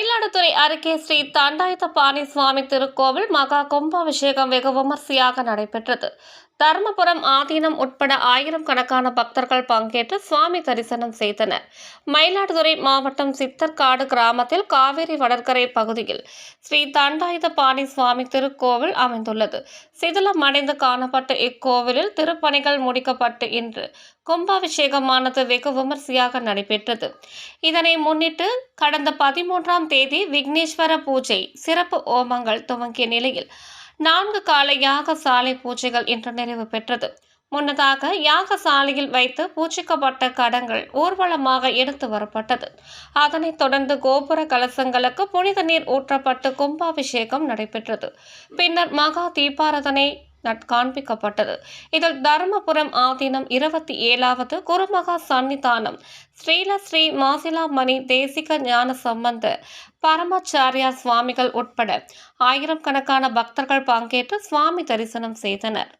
மயிலாடுதுறை அருகே ஸ்ரீ தண்டாயுதபாணி சுவாமி திருக்கோவில் மகா கும்பாபிஷேகம் வெகு விமர்சையாக நடைபெற்றது. தருமபுரம் ஆதீனம் உட்பட ஆயிரம் கணக்கான பக்தர்கள் பங்கேற்று சுவாமி தரிசனம் செய்தனர். மயிலாடுதுறை மாவட்டம் சித்தர்காடு கிராமத்தில் காவேரி வடற்கரை பகுதியில் ஸ்ரீ தண்டாயுதபாணி சுவாமி திருக்கோவில் அமைந்துள்ளது. சிதிலம் அடைந்து காணப்பட்ட இக்கோவிலில் திருப்பணிகள் முடிக்கப்பட்டு இன்று கும்பாபிஷேகமானது வெகு விமர்சையாக நடைபெற்றது. இதனை முன்னிட்டு கடந்த பதிமூன்றாம் தேதி விக்னேஸ்வர பூஜை சிறப்பு ஓமங்கள் துவங்கிய நிலையில் நான்கு கால யாக சாலை பூஜைகள் இன்று நிறைவு பெற்றது. முன்னதாக யாக சாலையில் வைத்து பூஜிக்கப்பட்ட கடங்கள் ஊர்வலமாக எடுத்து வரப்பட்டது. அதனைத் தொடர்ந்து கோபுர கலசங்களுக்கு புனித நீர் ஊற்றப்பட்டு கும்பாபிஷேகம் நடைபெற்றது. பின்னர் மகா தீபாரதனை காண்பிக்கப்பட்டது. இதில் தருமபுரம் ஆதீனம் இருபத்தி ஏழாவது குருமகா சன்னிதானம். ஸ்ரீல ஸ்ரீ மாசிலாமணி தேசிக ஞான சம்பந்த பரமாச்சாரியா சுவாமிகள் உட்பட ஆயிரம் கணக்கான பக்தர்கள் பங்கேற்று சுவாமி தரிசனம் செய்தனர்.